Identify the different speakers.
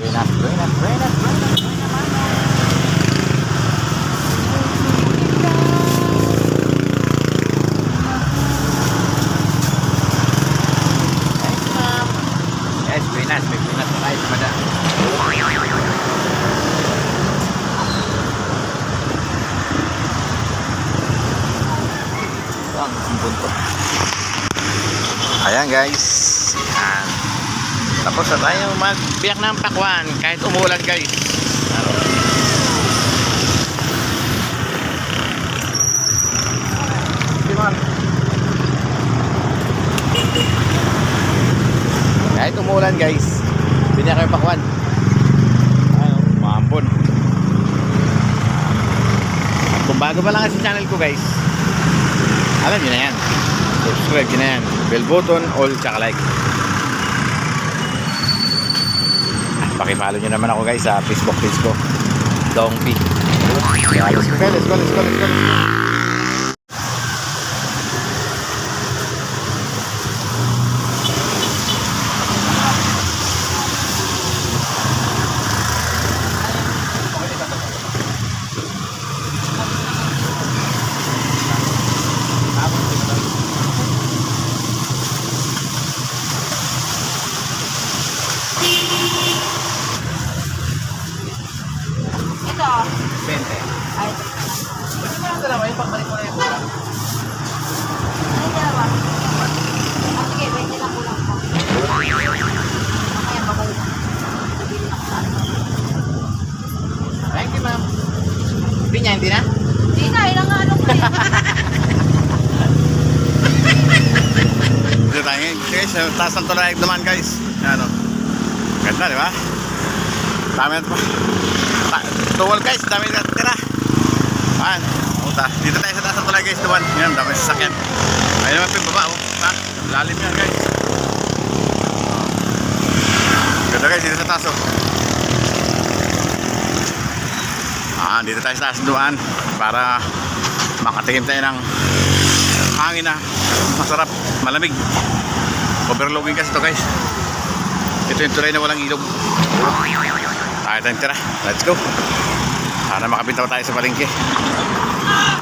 Speaker 1: Buenas, buenas, buenas, buenas, buenas, may buenas na tayo. Ayan guys. Ayan. Tapos na tayo magbiyak ng pakwan kahit umulan guys. Kahit umulan guys, biyak kayo pakwan. Ano, maambon. Kung bago pa lang sa channel ko guys, alam nyo na yan. Subscribe nyo na yan. Bell button, all, tsaka like. At Pakipollow nyo naman ako guys sa Facebook page ko. Dong P. Yeah, let's go, let's go, let's go, let's go, let's go.
Speaker 2: Ito.
Speaker 1: 20.
Speaker 2: Ay,
Speaker 1: Ano ba ang dalawa yung pagbalik mo na yung pula?
Speaker 2: yung dalawa? Ah, sige, 20 lang kulang babalik na. Bibili na ako sa ano.
Speaker 1: Thank you ma'am. Hindi niya, hindi na?
Speaker 2: Hindi na, ilang nga ano ko eh.
Speaker 3: Dito tayo ngayon. Guys, taas ng tulay naman guys. Ano. Ganda, di ba? Dami na ito. Ta- Tuwal guys, dami na tira. Ayan. Puta. Dito tayo sa taas ng tulay guys. Tuwal. Yan, dami sa sakyan. Ayun naman po yung baba. Oh. Ha? Lalim yan guys. Ganda guys, dito sa taas oh. Ah, dito tayo sa taas dumaan para makatingin tayo ng hangin na masarap, malamig. Overlooking kasi to guys. Ito yung tulay na walang ilog. Tayo tayong tira. Let's go. Para makabitaw tayo sa palengke.